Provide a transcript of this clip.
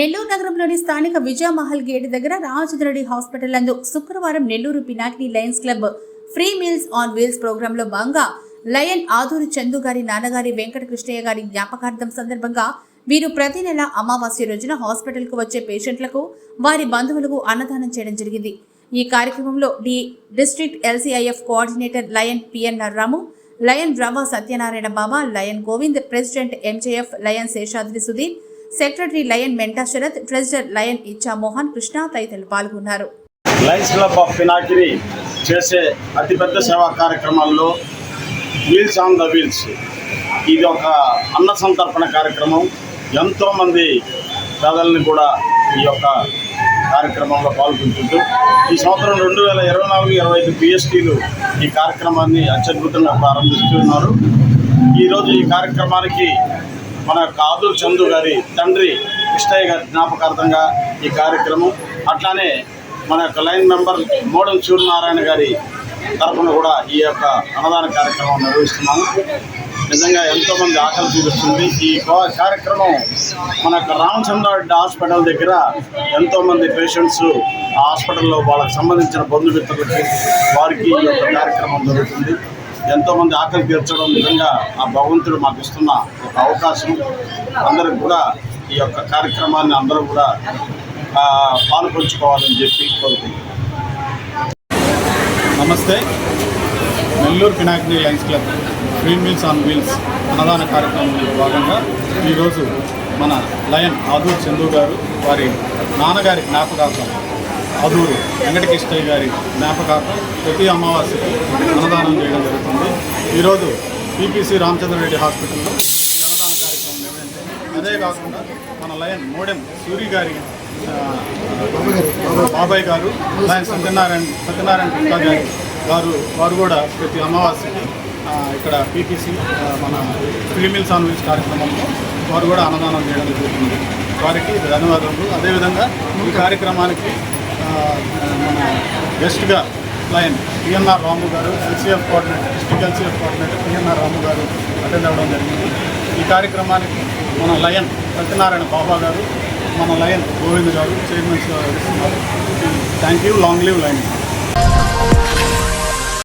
నెల్లూరు నగరంలోని స్థానిక విజయమహల్ గేట్ దగ్గర రాజద్రడి హాస్పిటల్ నందు శుక్రవారం Nellore Pinakini lions club free meals on wheels ప్రోగ్రాంలో భాగంగా లయన్ ఆదూరి చందు గారి నాన్నగారి వెంకట కృష్ణయ్య గారి జ్ఞాపకార్థం సందర్భంగా వీరు ప్రతి నెల అమావాస్య రోజున హాస్పిటల్కు వచ్చే పేషెంట్లకు వారి బంధువులకు అన్నదానం చేయడం జరిగింది. ఈ కార్యక్రమంలో D district LCIF coordinator lion PNR Ramu lion రవ Satyanarayana Baba lion Govind president MJF lion Seshadri Sudheer secretary lion Menta Sarath treasurer lion Iccha Mohan Krishna తదితరులు పాల్గొన్నారు. లయన్స్ క్లబ్ ఆఫ్ పినాకిరి చేసే అతిపెద్ద సేవా కార్యక్రమాల్లో వీల్స్ ఆన్ ద వీల్స్ ఇది ఒక అన్న సంతర్పణ కార్యక్రమం. ఎంతోమంది పేదల్ని కూడా ఈ యొక్క కార్యక్రమంలో పాల్గొంటుంటూ ఈ సంవత్సరం రెండు వేల ఇరవై నాలుగు ఇరవై ఐదు పిఎస్టీలు ఈ కార్యక్రమాన్ని అత్యద్భుతంగా ప్రారంభిస్తున్నారు. ఈరోజు ఈ కార్యక్రమానికి మన యొక్క చందు గారి తండ్రి కృష్ణయ్య గారి జ్ఞాపకార్థంగా ఈ కార్యక్రమం. అట్లానే మన యొక్క లైన్ మెంబర్ మోడం సూర్యనారాయణ గారి తరఫున కూడా ఈ యొక్క అన్నదాన కార్యక్రమం నిర్వహిస్తున్నాము. నిజంగా ఎంతోమంది ఆకలి చూపిస్తుంది ఈ కార్యక్రమం మన యొక్క రామచంద్రారెడ్డి హాస్పిటల్ దగ్గర ఎంతోమంది పేషెంట్స్ ఆ హాస్పిటల్లో వాళ్ళకి సంబంధించిన బంధుమిత్రులకి వారికి ఈ యొక్క కార్యక్రమం జరుగుతుంది. ఎంతోమంది ఆకలి తీర్చడం నిజంగా ఆ భగవంతుడు మాకు ఇస్తున్న ఒక అవకాశం. అందరికి కూడా ఈ యొక్క కార్యక్రమాన్ని అందరూ కూడా పాల్పంచుకోవాలని చెప్పి కోరుకుంటున్నాను. నమస్తే. Nellore Pinakini lions club free meals on wheels అన్నదాన కార్యక్రమంలో భాగంగా ఈరోజు మన లయన్ ఆదూర్ చందు గారు వారి నాన్నగారి జ్ఞాపకార్థం అదూరు వెంకటకృష్ణయ్య గారి జ్ఞాపకార్థం ప్రతి అమావాస్యకి అన్నదానం చేయడం జరుగుతుంది. ఈరోజు పీపీసీ రామచంద్రరెడ్డి హాస్పిటల్లో అన్నదాన కార్యక్రమం నిర్వహించారు. అదే కాకుండా మన లయన్ మోడెం సూరి గారి బాబాయ్ గారు లయన్ సత్యనారాయణ సత్యనారాయణ గుప్తా గారు వారు వారు కూడా ప్రతి అమావాస్యకి ఇక్కడ పీపీసీ మన ఫిలిమిల్ సాన్విచ్ కార్యక్రమంలో వారు కూడా అన్నదానం చేయడం జరుగుతుంది. వారికి ధన్యవాదాలు అదేవిధంగా ఈ కార్యక్రమానికి మన గెస్ట్గా lion PNR Ramu garu LCF coordinator district LCF coordinator PNR Ramu garu attend అవ్వడం జరిగింది. ఈ కార్యక్రమానికి మన లయన్ సత్యనారాయణ బాబా గారు మన లయన్ గోవింద్ గారు చైర్మన్స్ ఇస్తున్నారు thank you long live lion